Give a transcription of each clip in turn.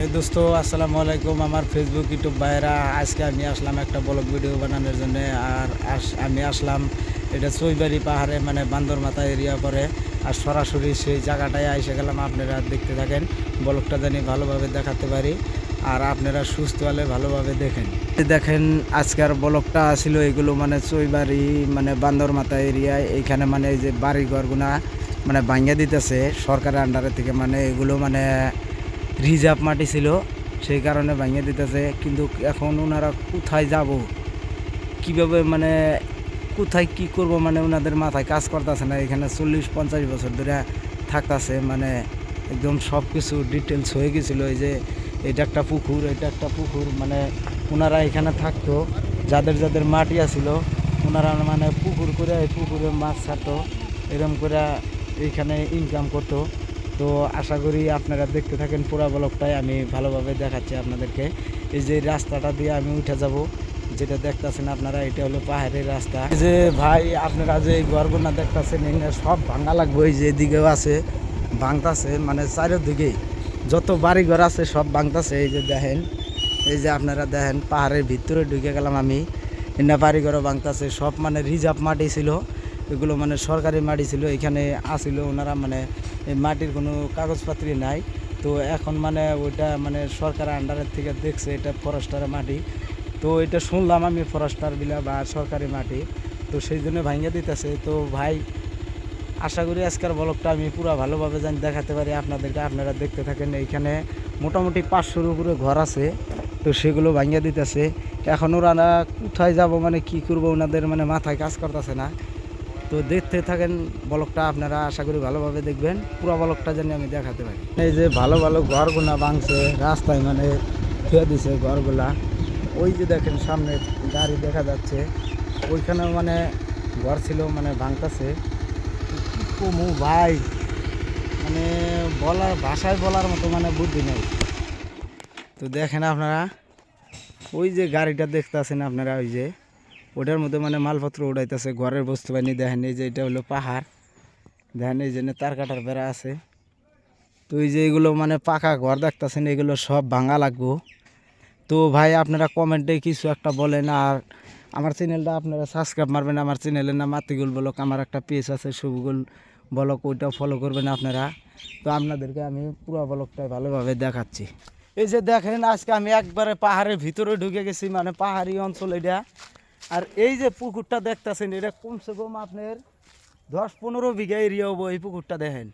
দোস্ত, আসসালামু আলাইকুম। আমার ফেসবুক ইউটিউব ভাইরা আজকে আমি আসলাম একটা ব্লগ ভিডিও বানানোর জন্য। আর আমি আসলাম, এটা চৈবাড়ি পাহাড়ে মানে বান্দরমাথা এরিয়া পরে। আর সরাসরি সেই জায়গাটায় এসে গেলাম, আপনারা দেখতে থাকেন। ব্লগটা জানি ভালোভাবে দেখাতে পারি। আর আপনারা সুস্থ হলে ভালোভাবে দেখেন। দেখেন, আজকের ব্লগটা ছিল এগুলো মানে চৈবাড়ি মানে বান্দরমাথা এরিয়া এইখানে মানে এই যে বাড়িঘরগুনা মানে ভাঙিয়ে দিতেছে সরকারের আন্ডারে থেকে। মানে এগুলো মানে রিজার্ভ মাটি ছিল, সেই কারণে ভাঙিয়ে দিতেছে। কিন্তু এখন ওনারা কোথায় যাব? কীভাবে মানে কোথায় কি করব মানে ওনাদের মাথায় কাজ করতেছে না। এখানে চল্লিশ, পঞ্চাশ বছর ধরে থাকতেছে মানে একদম সব কিছু ডিটেলস হয়ে গেছিল। এই যে এটা একটা পুকুর, এটা একটা পুকুর মানে ওনারা এখানে থাকতো, যাদের যাদের মাটি আছিল, ওনারা মানে পুকুর করে, এই পুকুরে মাছ ছাড়তো এরকম করে এইখানে ইনকাম করতো। তো আশা করি আপনারা দেখতে থাকেন পুরো ব্লগটাই, আমি ভালোভাবে দেখাচ্ছি আপনাদেরকে। এই যে রাস্তাটা দিয়ে আমি উঠে যাব, যেটা দেখতেছেন আপনারা, এটা হলো পাহাড়ের রাস্তা। যে ভাই, আপনারা যে ঘরগুনা দেখতেছেন এখানে সব ভাঙা লাগবে, এই যে এদিকেও আছে, ভাঙতাছে মানে চারিদিকেই যত বাড়ি ঘর আছে সব ভাঙতাছে, এই যে দেখেন। এই যে আপনারা দেখেন, পাহাড়ের ভিতরে ঢুকে গেলাম আমি। এনে বাড়ি ঘরও ভাঙতাছে, সব মানে রিজার্ভ মাটি ছিল। এগুলো মানে সরকারি মাটি ছিল, এখানে আসিল ওনারা মানে মাটির কোনো কাগজপত্র নাই। তো এখন মানে ওইটা মানে সরকারের আন্ডারের থেকে দেখছে এটা ফরেস্টারের মাটি। তো এটা শুনলাম আমি ফরেস্টার বিলা বা সরকারি মাটি, তো সেই জন্য ভাঙিয়ে দিতেছে। তো ভাই, আশা করি আজকের ব্লগটা আমি পুরো ভালোভাবে জানি, দেখাতে পারি আপনাদেরকে। আপনারা দেখতে থাকেন, এইখানে মোটামুটি পাঁচশোর উপরে ঘর আছে, তো সেগুলো ভাঙিয়ে দিতেছে। এখন ওরা কোথায় যাব মানে কি করব, ওনাদের মানে মাথায় কাজ করতেছে না। তো দেখতে থাকেন ব্লগটা, আপনারা আশা করি ভালোভাবে দেখবেন। পুরো ব্লগটা জানি আমি দেখাতে পারি। এই যে ভালো ভালো ঘরগুলা ভাঙছে, রাস্তায় মানে থুয়ে দিছে ঘরগুলা। ওই যে দেখেন সামনে গাড়ি দেখা যাচ্ছে। ওইখানেও মানে ঘর ছিল মানে ভাঙতেছে। কি কমু ভাই? মানে বলার, ভাষায় বলার মতো মানে বুদ্ধি নেই। তো দেখেন আপনারা, ওই যে গাড়িটা দেখতেছেন আপনারা, ওই যে। ওটার মধ্যে মানে মালপত্র উড়াইতেছে, ঘরের বস্তু বানিয়ে দেখেন, এই যে এটা হলো পাহাড়। দেখেন, এই জন্য তার কাটার বেড়া আছে। তো এই যে এগুলো মানে পাকা ঘর দেখতেছেন, এগুলো সব ভাঙা লাগবো। তো ভাই, আপনারা কমেন্টে কিছু একটা বলেন, আর আমার চ্যানেলটা আপনারা সাবস্ক্রাইব মারবেন। আমার চ্যানেলের নাম আতিগুল বলক, আমার একটা পেজ আছে শুভগুল বলক, ওইটাও ফলো করবেন আপনারা। তো আপনাদেরকে আমি পুরো বলকটাই ভালোভাবে দেখাচ্ছি। এই যে দেখেন, আজকে আমি একবারে পাহাড়ের ভিতরে ঢুকে গেছি মানে পাহাড়ি অঞ্চল এটা। আর এই যে পুকুরটা দেখতেছেন, এটা কমসে কম আপনার দশ পনেরো বিঘা এরিয়া হব এই পুকুরটা দেখেন।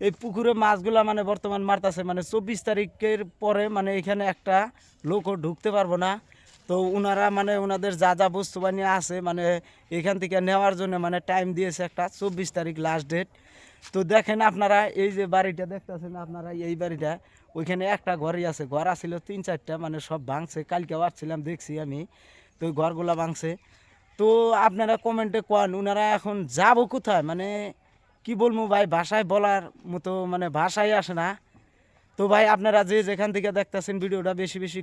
এই পুকুরে মাছগুলা মানে বর্তমান মারতাছে মানে চব্বিশ তারিখের পরে মানে এখানে একটা লোকও ঢুকতে পারব না। তো ওনারা মানে ওনাদের যা যা বস্তু বানিয়ে আছে মানে এখান থেকে নেওয়ার জন্য মানে টাইম দিয়েছে একটা চব্বিশ তারিখ লাস্ট ডেট তো দেখেন আপনারা, এই যে বাড়িটা দেখতেছেন আপনারা, এই বাড়িটা, ওইখানে একটা ঘরই আছে। ঘর আছিল তিন চারটা মানে সব ভাঙছে। কালকে আসছিলাম, দেখছি আমি। তো ঘরগুলা ভাঙছে। তো আপনারা কমেন্টে কোয়ান ওনারা এখন যাব কোথায়? মানে কি বলব ভাই, ভাষায় বলার মতো মানে ভাষাই আসে না। তো ভাই, আপনারা যে যেখান থেকে দেখতেছেন ভিডিওটা বেশি বেশি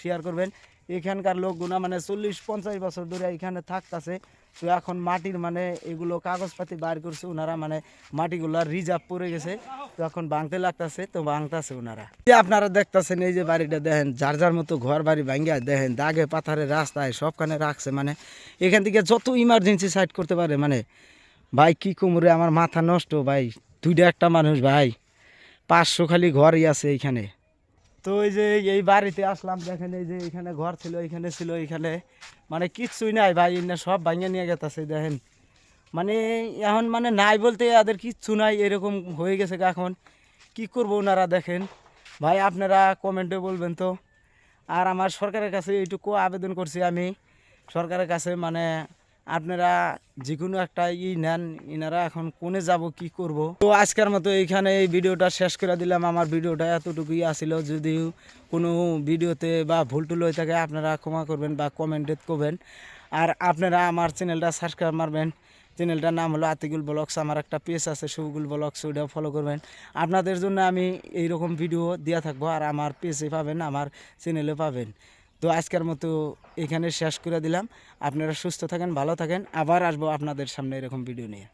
শেয়ার করবেন। এখানকার লোকগুনা মানে চল্লিশ, পঞ্চাশ বছর ধরে এখানে থাকতেছে। তো এখন মাটির মানে এগুলো কাগজপাতি বার করছে ওনারা মানে মাটিগুলো রিজার্ভ পড়ে গেছে। তো এখন ভাঙতে লাগতেছে, তো ভাঙতেছে ওনারা এই আপনারা দেখতেছেন, এই যে বাড়িটা দেখেন, যার যার মতো ঘর বাড়ি ভাঙ্গা দেখেন, দাগে পাথারে রাস্তায় সবখানে রাখছে মানে এখান থেকে যত ইমার্জেন্সি সাইড করতে পারে মানে ভাই, কি কুমড়ে আমার মাথা নষ্ট, ভাই, দুইটা একটা মানুষ, ভাই। পাঁচশো খালি ঘরই আছে এইখানে। তো এই যে এই বাড়িতে আসলাম, দেখেন এই যে এখানে ঘর ছিল এখানে ছিল এখানে মানে কিচ্ছুই নাই ভাই, এনে সব ভাঙিয়ে নিয়ে গেছে দেখেন। মানে এখন মানে নাই বলতে এদের কিচ্ছু নাই, এরকম হয়ে গেছে এখন। কি করব ওনারা দেখেন। ভাই, আপনারা কমেন্টে বলবেন তো। আর আমার সরকারের কাছে এইটুকু আবেদন করছি আমি। সরকারের কাছে মানে আপনারা যে কোনো একটা ই নেন এনারা এখন কোনে যাব, কি করব? তো আজকের মতো এইখানে এই ভিডিওটা শেষ করে দিলাম। আমার ভিডিওটা এতটুকুই আসিল যদি কোনো ভিডিওতে বা ভুল টুল হয়ে থাকে, আপনারা ক্ষমা করবেন বা কমেন্টে করবেন। আর আপনারা আমার চ্যানেলটা সাবস্ক্রাইব মারবেন। চ্যানেলটার নাম হলো আতিকুল ব্লগস। আমার একটা পেজ আছে, সুগুল ব্লগস, ওইটাও ফলো করবেন। আপনাদের জন্য আমি এইরকম ভিডিও দেওয়া থাকব। আর আমার পেজে পাবেন, আমার চ্যানেলে পাবেন। তো আজকের মতো এখানে শেষ করে দিলাম। আপনারা সুস্থ থাকেন, ভালো থাকেন। আবার আসব আপনাদের সামনে এরকম ভিডিও নিয়ে।